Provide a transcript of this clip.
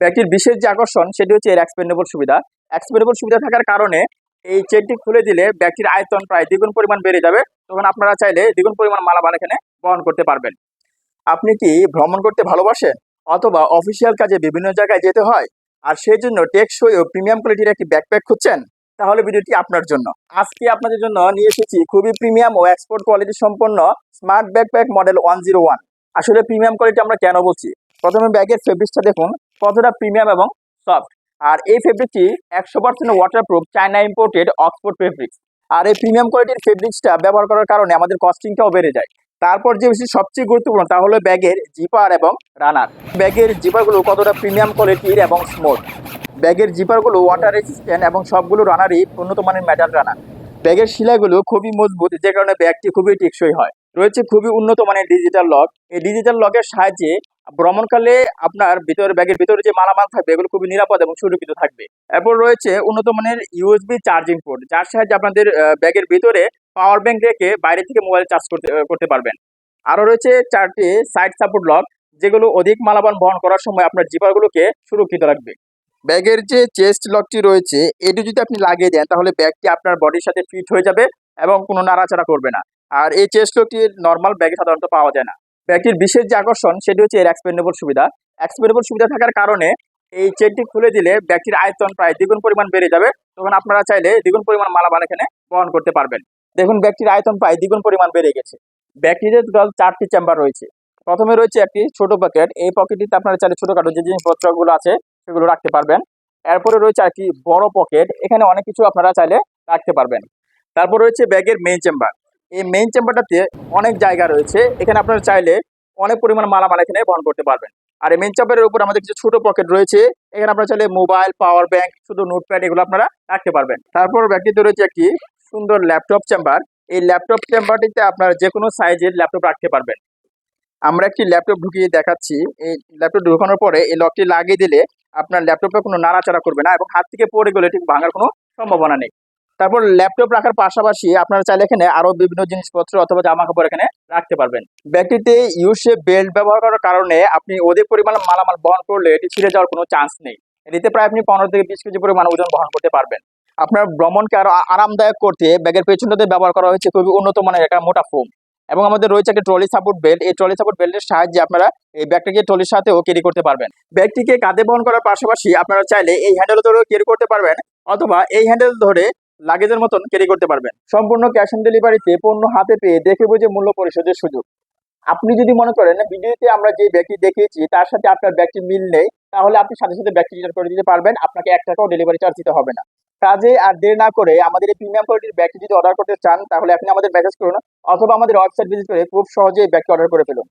ব্যাগটির বিশেষ যে আকর্ষণ, সেটি হচ্ছে এর এক্সপেন্ডেবল সুবিধা। এক্সপেন্ডেবল সুবিধা থাকার কারণে এই চেনটি খুলে দিলে ব্যাগটির আয়তন প্রায় দ্বিগুণ পরিমাণ বেড়ে যাবে। তখন আপনারা চাইলে দ্বিগুণ পরিমাণ মালামাল এখানে বহন করতে পারবেন। আপনি কি ভ্রমণ করতে ভালোবাসেন? অথবা অফিসিয়াল কাজে বিভিন্ন জায়গায় যেতে হয়? আর সেই জন্য টেকসই ও প্রিমিয়াম কোয়ালিটির একটি ব্যাকপ্যাক খুঁজছেন? তাহলে ভিডিওটি আপনার জন্য। আজকে আপনাদের জন্য নিয়ে এসেছি খুবই প্রিমিয়াম ও এক্সপোর্ট কোয়ালিটি সম্পন্ন smart backpack model one zero one আসলে প্রিমিয়াম কোয়ালিটি আমরা কেন বলছি? প্রথমে ব্যাগের ফেব্রিক্সটা দেখুন। কতটা প্রিমিয়াম এবং সফট? আর এই ফেব্রিকটি একশো percent waterproof China imported Oxford fabrics আর এই প্রিমিয়াম কোয়ালিটির ফেব্রিক্সটা ব্যবহার করার কারণে আমাদের কস্টিংটাও বেড়ে যায়। তারপর যে বেশি সবচেয়ে গুরুত্বপূর্ণ, তা হলো ব্যাগের জিপার এবং রানার ব্যাগের জিপারগুলো কতটা প্রিমিয়াম কোয়ালিটির এবং স্মুথ ব্যাগের জিপারগুলো ওয়াটার রেসিস্ট্যান্ট এবং সবগুলো রানারই উন্নত মানের মেটাল রানার ব্যাগের শিলাগুলো খুবই মজবুত, যে কারণে ব্যাগটি খুবই টেকসই হয়। রয়েছে খুবই উন্নত মানের ডিজিটাল লক এই ডিজিটাল লকের সাহায্যে ভ্রমণকালে আপনার ভিতরে, ব্যাগের ভিতরে যে মালামাল থাকবে, এগুলো খুবই নিরাপদ এবং সুরক্ষিত থাকবে। এরপর রয়েছে উন্নত মানের ইউএসবি চার্জিং পোর্ট যার সাহায্যে আপনাদের ব্যাগের ভিতরে পাওয়ার ব্যাংক রেখে বাইরে থেকে মোবাইল চার্জ করতে করতে পারবেন। আরও রয়েছে চারটি সাইড সাপোর্ট লক যেগুলো অধিক মালামাল বহন করার সময় আপনার জিপারগুলোকে সুরক্ষিত রাখবে। ব্যাগের যে চেস্ট লকটি রয়েছে, এটি যদি আপনি লাগিয়ে দেন, তাহলে ব্যাগটি আপনার বডির সাথে ফিট হয়ে যাবে এবং কোনো নাড়াচাড়া করবে না। আর এই চেস্ট লকটি নর্মাল ব্যাগে সাধারণত পাওয়া যায় না। ব্যাগটির বিশেষ যে আকর্ষণ, সেটি হচ্ছে এর এক্সপেন্ডেবল সুবিধা। এক্সপেন্ডেবল সুবিধা থাকার কারণে এই চেনটি খুলে দিলে ব্যাগটির আয়তন প্রায় দ্বিগুণ পরিমাণ বেড়ে যাবে। তখন আপনারা চাইলে দ্বিগুণ পরিমাণ মালামাল এখানে বহন করতে পারবেন। দেখুন ব্যাগটির আয়তন প্রায় দ্বিগুণ পরিমাণ বেড়ে গেছে। ব্যাগটিতে টোটাল চারটি চেম্বার রয়েছে। প্রথমে রয়েছে একটি ছোট পকেট এই পকেটটিতে আপনারা চাইলে ছোটখাটো যে জিনিসপত্রগুলো আছে, সেগুলো রাখতে পারবেন। এরপরে রয়েছে একটি বড় পকেট এখানে অনেক কিছু আপনারা চাইলে রাখতে পারবেন। তারপর রয়েছে ব্যাগের মেইন চেম্বার এই মেইন চেম্বারটাতে অনেক জায়গা রয়েছে। এখানে আপনারা চাইলে অনেক পরিমাণ মালামাল এখানে বহন করতে পারবেন। আর এই মেইন চেম্বারের উপর আমাদের কিছু ছোট পকেট রয়েছে। এখানে আপনারা চাইলে মোবাইল পাওয়ার ব্যাংক শুধু নোটপ্যাড এগুলো আপনারা রাখতে পারবেন। তারপর ব্যাগটিতে রয়েছে একটি সুন্দর ল্যাপটপ চেম্বার এই ল্যাপটপ চেম্বারটিতে আপনারা যে কোনো সাইজের ল্যাপটপ রাখতে পারবেন। আমরা একটি ল্যাপটপ ঢুকিয়ে দেখাচ্ছি। এই ল্যাপটপ ঢুকানোর পরে এই লকটি লাগিয়ে দিলে আপনার ল্যাপটপটা কোনো নাড়াচাড়া করবে না এবং হাত থেকে পড়ে গেলে ঠিক ভাঙার কোনো সম্ভাবনা নেই। তারপর ল্যাপটপ রাখার পাশাপাশি আপনারা চাইলে এখানে আরও বিভিন্ন জিনিসপত্র অথবা জামা কাপড় এখানে রাখতে পারবেন। ব্যাগটিতে ইউ শেপ বেল্ট ব্যবহার করার কারণে আপনি অধিক পরিমাণ মালামাল বহন করলে এটি ছিঁড়ে যাওয়ার কোনো চান্স নেই। এটিতে প্রায় আপনি পনেরো থেকে বিশ কেজি পরিমাণ ওজন বহন করতে পারবেন। আপনার ভ্রমণকে আরও আরামদায়ক করতে ব্যাগের পেছনটাতে ব্যবহার করা হয়েছে খুবই উন্নত মানের একটা মোটা ফোম এবং আমাদের রয়েছে একটা ট্রলি সাপোর্ট বেল্ট এই ট্রলি সাপোর্ট বেল্টের সাহায্যে আপনারা এই ব্যাগটাকে ট্রলির সাথেও ক্যারি করতে পারবেন। ব্যাগটিকে কাঁধে বহন করার পাশাপাশি আপনারা চাইলে এই হ্যান্ডেল ধরেও ক্যারি করতে পারবেন। অথবা এই হ্যান্ডেল ধরে লাগেজের মতন ক্যারি করতে পারবেন। সম্পূর্ণ ক্যাশ অন ডেলিভারিতে পণ্য হাতে পেয়ে দেখে বুঝে মূল্য পরিশোধের সুযোগ। আপনি যদি মনে করেন ভিডিওতে আমরা যে ব্যাগটি দেখিয়েছি, তার সাথে আপনার ব্যাগটি মিল নেই, তাহলে আপনি সাথে সাথে ব্যাগটি রিটার্ন করে দিতে পারবেন। আপনাকে এক টাকাও ডেলিভারি চার্জ দিতে হবে না। কাজে আর দেরি না করে আমাদের এই প্রিমিয়াম কোয়ালিটির ব্যাগটি যদি অর্ডার করতে চান, তাহলে আপনি আমাদের মেসেজ করুন অথবা আমাদের ওয়েবসাইট ভিজিট করে খুব সহজেই ব্যাগটি অর্ডার করে ফেলুন।